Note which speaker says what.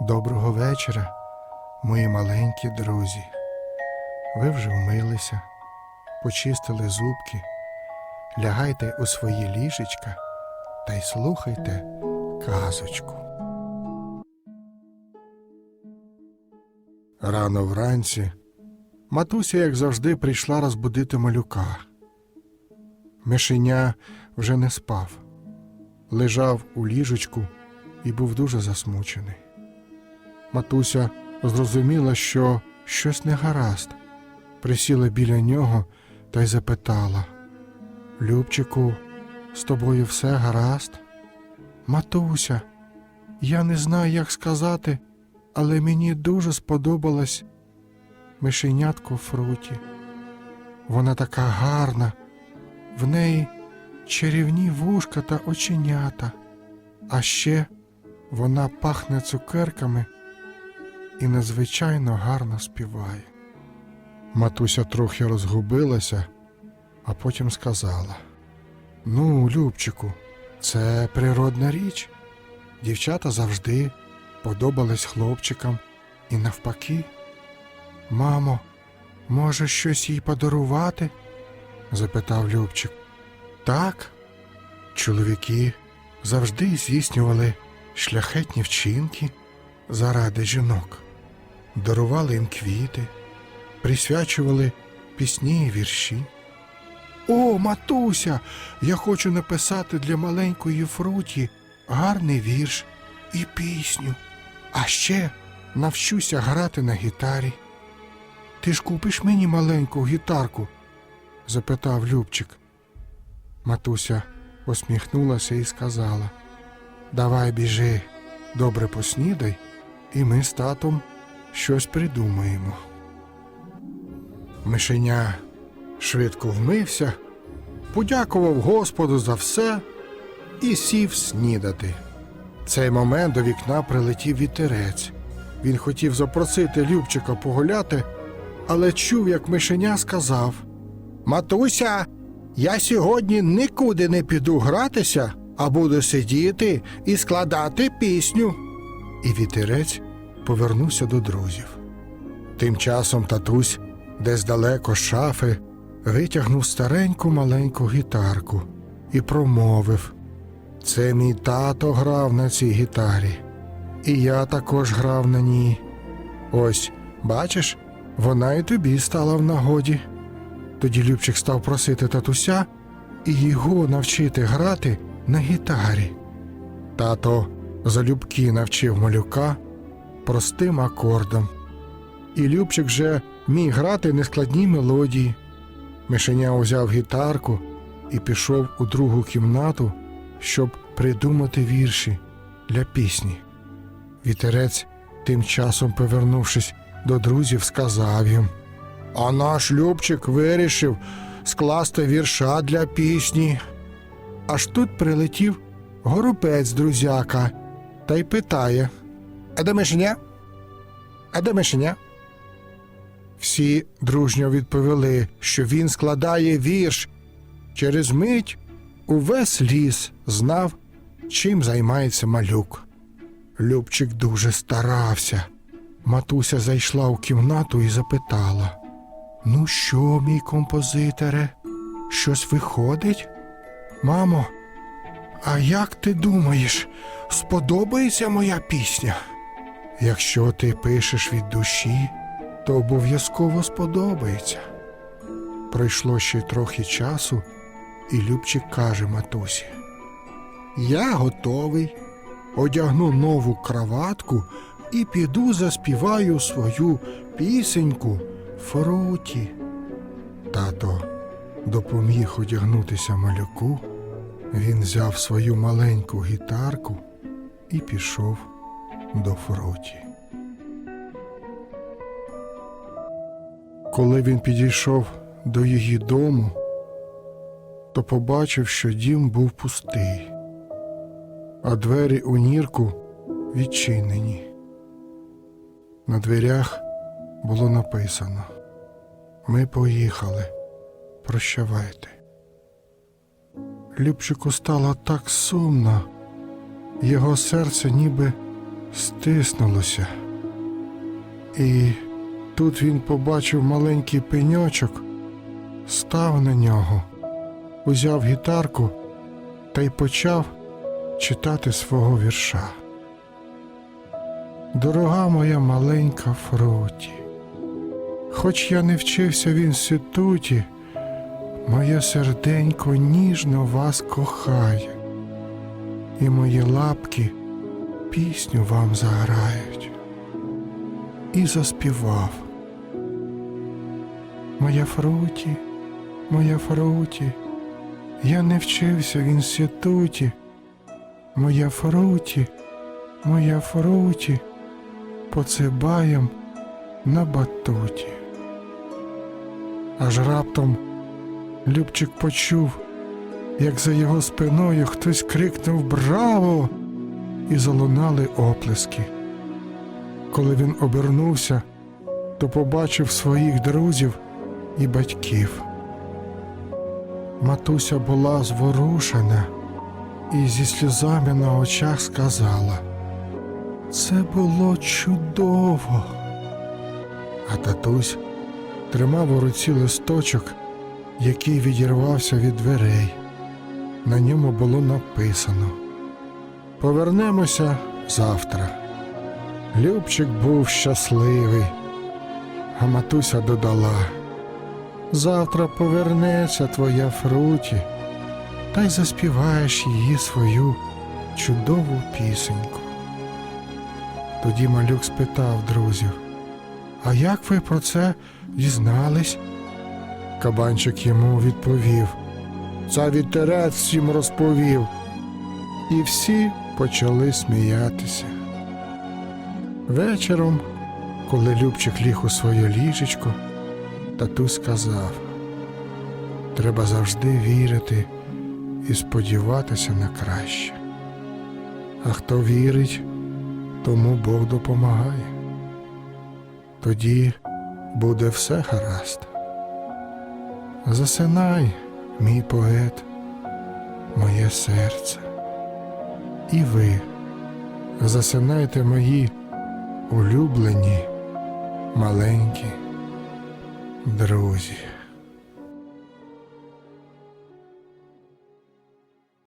Speaker 1: Доброго вечора, мої маленькі друзі. Ви вже вмилися, почистили зубки, лягайте у свої ліжечка та й слухайте казочку. Рано вранці матуся, як завжди, прийшла розбудити малюка. Мишеня вже не спав, лежав у ліжечку і був дуже засмучений. Матуся зрозуміла, що щось не гаразд, присіла біля нього та й запитала Любчику, з тобою все гаразд? Матуся, я не знаю, як сказати, але мені дуже сподобалась мишенятко Фруті. Вона така гарна, в неї чарівні вушка та оченята, а ще вона пахне цукерками і надзвичайно гарно співає. Матуся трохи розгубилася, а потім сказала: Ну, Любчику, це природна річ. Дівчата завжди подобались хлопчикам і навпаки. Мамо, може, щось їй подарувати? запитав Любчик. Так, чоловіки завжди здійснювали шляхетні вчинки заради жінок, дарували їм квіти, присвячували пісні і вірші. О, матуся, я хочу написати для маленької Фруті гарний вірш і пісню, а ще навчуся грати на гітарі. Ти ж купиш мені маленьку гітарку? запитав Любчик. Матуся посміхнулася і сказала Давай біжи, добре поснідай, і ми з татом щось придумаємо. Мишеня швидко вмився, подякував Господу за все і сів снідати. В цей момент до вікна прилетів вітерець. Він хотів запросити Любчика погуляти, але чув, як мишеня сказав Матуся, я сьогодні нікуди не піду гратися, а буду сидіти і складати пісню. І вітерець повернувся до друзів. Тим часом татусь, десь далеко з шафи, витягнув стареньку маленьку гітарку і промовив Це мій тато грав на цій гітарі, і я також грав на ній. Ось, бачиш, вона і тобі стала в нагоді. Тоді Любчик став просити татуся і його навчити грати на гітарі. Тато залюбки навчив малюка простим акордом. І Любчик вже міг грати нескладні мелодії. Мишеня узяв гітарку і пішов у другу кімнату, щоб придумати вірші для пісні. Вітерець, тим часом, повернувшись до друзів, сказав їм А наш Любчик вирішив скласти вірша для пісні. Аж тут прилетів горобець друзяка та й питає А де? А де мишеня? Всі дружньо відповіли, що він складає вірш. Через мить увесь ліс знав, чим займається малюк. Любчик дуже старався. Матуся зайшла у кімнату і запитала: Ну що, мій композиторе, щось виходить? Мамо, а як ти думаєш, сподобається моя пісня? Якщо ти пишеш від душі, то обов'язково сподобається. Пройшло ще трохи часу, і Любчик каже матусі: Я готовий, одягну нову краватку і піду заспіваю свою пісеньку Фруті. Тато допоміг одягнутися малюку. Він взяв свою маленьку гітарку і пішов до Фруті. Коли він підійшов до її дому, то побачив, що дім був пустий, а двері у нірку відчинені. На дверях було написано Ми поїхали, прощавайте. Любчику стало так сумно, його серце ніби стиснулося. І тут він побачив маленький пеньочок, став на нього, узяв гітарку та й почав читати свого вірша. Дорога моя маленька Фруті, хоч я не вчився в інституті, моє серденько ніжно вас кохає, і мої лапки пісню вам заграють. І заспівав. Моя Фруті, моя Фруті, я не вчився в інституті. Моя Фруті, моя Фруті, поцибаєм на батуті. Аж раптом Любчик почув, як за його спиною хтось крикнув Браво! І залунали оплески. Коли він обернувся, то побачив своїх друзів і батьків. Матуся була зворушена і зі сльозами на очах сказала: Це було чудово. А татусь тримав у руці листочок, який відірвався від дверей. На ньому було написано Повернемося завтра. Любчик був щасливий, а матуся додала Завтра повернеться твоя Фруті, та й заспіваєш її свою чудову пісеньку. Тоді малюк спитав друзів, а як ви про це дізнались? Кабанчик йому відповів, це вітерець всім розповів. І всі почали сміятися. Вечором, коли Любчик ліг у своє ліжечко, татусь сказав, треба завжди вірити і сподіватися на краще. А хто вірить, тому Бог допомагає. Тоді буде все гаразд. Засинай, мій поет, моє серце. І ви засинайте мої улюблені маленькі друзі.